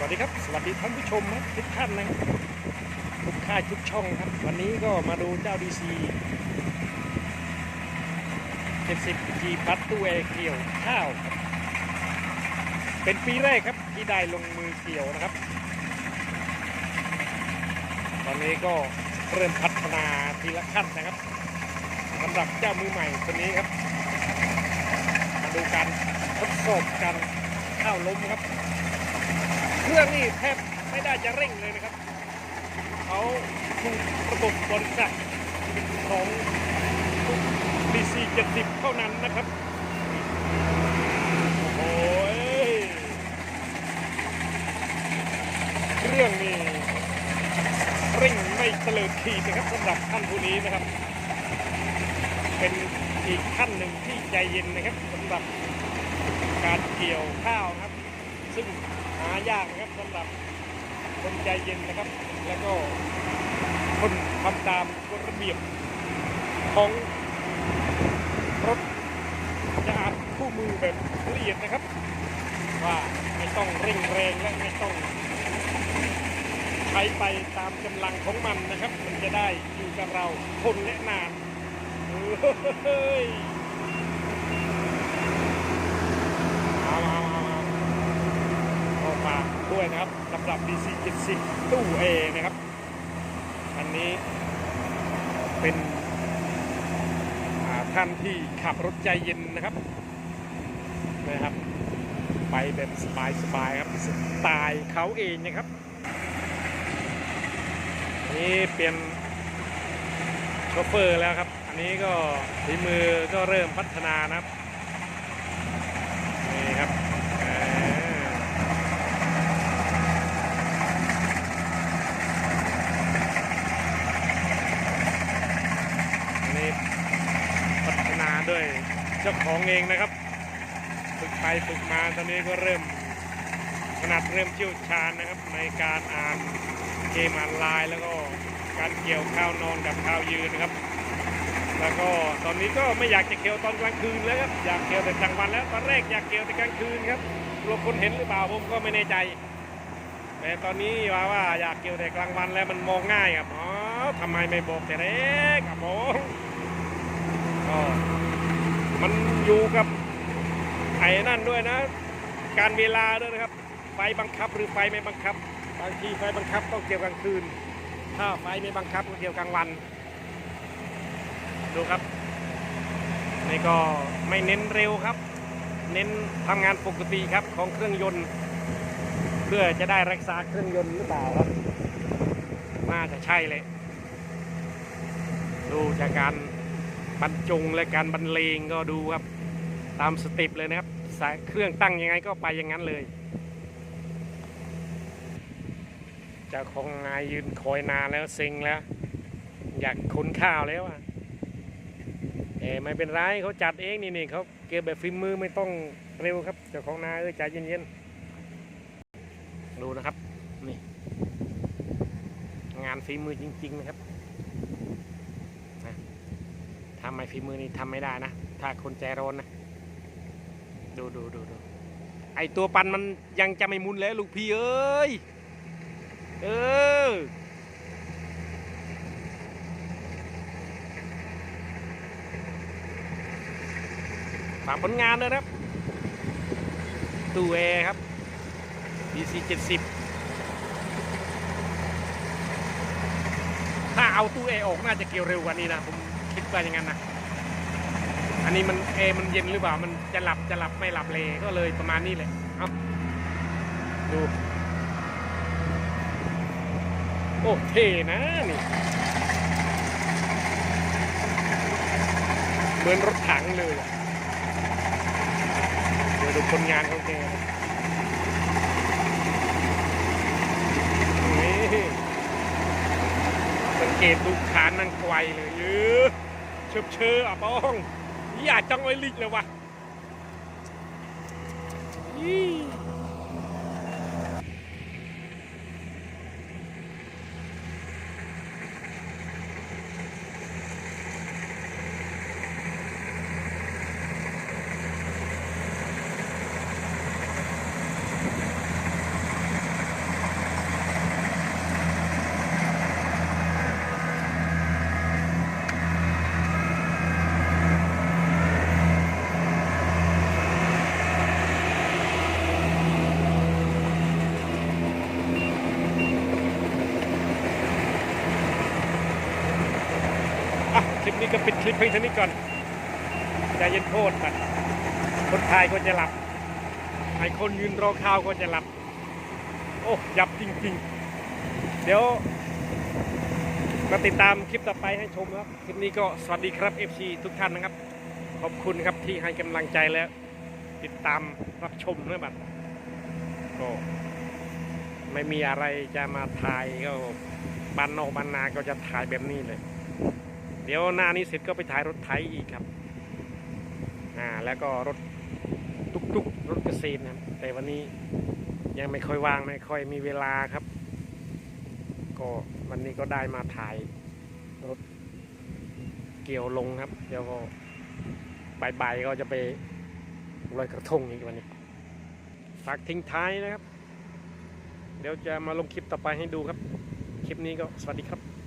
สวัสดีครับ สวัสดีท่านผู้ชมนะทุกท่านนะครับทุกค่ายทุกช่องครับ วันนี้ก็มาดูเจ้าดีซี70 G พัดตู้เอเกี่ยวข้าวครับ เป็นปีแรกครับที่ได้ลงมือเกี่ยวนะครับ ตอนนี้ก็เริ่มพัฒนาทีละขั้นนะครับสำหรับเจ้ามือใหม่คนนี้ครับ มาดูการทดสอบการข้าวล้มครับ เครื่องนี่แทบไม่ได้จะเร่งเลยนะครับ เขาถูกระบบบริษัทของ DC 70เท่านั้นนะครับ โอ้โหยเครื่องนี่เร่งไม่เตลิดขีดนะครับสำหรับท่านผู้นี้นะครับ เป็นอีกขั้นหนึ่งที่ใจเย็นนะครับสำหรับการเกี่ยวข้าวนะครับ ซึ่ง หายากนะครับสำหรับคนใจเย็นนะครับ แล้วก็คนทำตามกฎระเบียบของรถจะอ่าจคู่มือแบบละเอียดนะครับ ว่าไม่ต้องเร่งแรงและไม่ต้องใช้ไปตามกำลังของมันนะครับ มันจะได้อยู่กับเราทนและนานเฮ้ยเอาเอาเอาเอาออกมา ด้วยนะครับสำหรับ DC 70 ตู้ A นะครับ อันนี้เป็นท่านที่ขับรถใจเย็นนะครับนะครับ ไปแบบสบายๆครับสไตล์เขาเองนะครับ นี่เปลี่ยนโชเฟอร์แล้วครับ อันนี้ก็ฝีมือก็เริ่มพัฒนานะครับ นี่ครับเอ่ออันนี้พัฒนาด้วยเจ้า ของเองนะครับ ฝึกไปฝึกมาตอนนี้ก็เริ่มขนาดเริ่มเชี่ยวชาญนะครับ ในการอ่านเกมออนไลน์ แล้วก็การเกี่ยวข้าวนอนกับข้าวยืนนะครับ แล้วก็ตอนนี้ก็ไม่อยากจะเกี่ยวตอนกลางคืนแล้วครับอยากเกี่ยวแต่กลางวันแล้วตอนแรกอยากเกี่ยวแต่กลางคืนครับกลัวคนเห็นหรือเปล่าผมก็ไม่แน่ใจ แต่ตอนนี้ว่าว่าอยากเกี่ยวแต่กลางวันแล้วมันมองง่ายครับอ๋อทำไมไม่บอกแต่แรกครับผมก็ มันอยู่กับไอ้นั่นด้วยนะ การเวลาด้วยนะครับ ไฟบังคับหรือไฟไม่บังคับ บางทีไฟบังคับต้องเกี่ยวกลางคืน ถ้าไฟไม่บังคับก็เกี่ยวกลางวัน ดูครับ นี่ก็ไม่เน้นเร็วครับ เน้นทำงานปกติครับของเครื่องยนต์ เพื่อจะได้รักษาเครื่องยนต์หรือเปล่าครับ น่าจะใช่เลย ดูจากการ บรรจงและการบรรเลงก็ดูครับ ตามสเต็ปเลยนะครับสายเครื่องตั้งยังไงก็ไปอย่างนั้นเลยจ้าของนายยืนคอยนานแล้วซ็งแล้ว อยากขนข้าวแล้วอะเอ๋ไม่เป็นไรเขาจัดเองนี่นี่เขาเก็บแบบฝีมือไม่ต้องเร็วครับเจ้าของนาเออใจเย็นๆดูนะครับนี่งานฝีมือจริง ๆ นะครับำไม่ฝีมือนี่ทำไม่ได้นะ ถ้าคนใจร้อนนะ ดูดูดูดูไอตัวปันมันยังจะไม่มุนแล้วลูกพี่เอ้ย เออ ฝากผลงานด้วยนะครับ ตู้แอร์ครับ DC 70 ถ้าเอาตู้แอร์ออกน่าจะเกี่ยวเร็วกว่านี้นะผม คิดว่าอย่างนั้นนะอันนี้มันแอมันเย็นหรือเปล่า มันจะหลับจะหลับไม่หลับเลยก็เลยประมาณนี้แหละเอาดูโอ้เท่นะนี่เหมือนรถถังเลยเดี๋ยวดูผลงานของแกนี่สังเกตดูขานนางไกวเลยเยออ เชิบเชออะป้องอยากจังไว้ลิกเลยวะ อี้นี้ก็ปิดคลิปเพียงเท่านี้ก่อนใจเย็นโทษกันคนไทยก็จะหลับไอคนยืนรอข้าวก็จะหลับ โอ้ยับจริง ๆ เดี๋ยวมาติดตามคลิปต่อไปให้ชมครับ คลิปนี้ก็สวัสดีครับ FC ทุกท่านนะครับ ขอบคุณครับที่ให้กำลังใจแล้วติดตามรับชมนะบัดก็ไม่มีอะไรจะมาถ่ายก็บ้านนอกบ้านนาก็จะถ่ายแบบนี้เลย เดี๋ยวหน้านี้เสร็จก็ไปถ่ายรถไถอีกครับอ่าแล้วก็รถตุกตุกๆรถเกษตรนะครับแต่วันนี้ยังไม่ค่อยว่างไม่ค่อยมีเวลาครับ ก็วันนี้ก็ได้มาถ่ายรถเกี่ยวลงครับ เดี๋ยวก็บ่ายๆก็จะไปลอยกระทงอีกวันนี้ฝากทิ้งท้ายนะครับ เดี๋ยวจะมาลงคลิปต่อไปให้ดูครับ คลิปนี้ก็สวัสดีครับ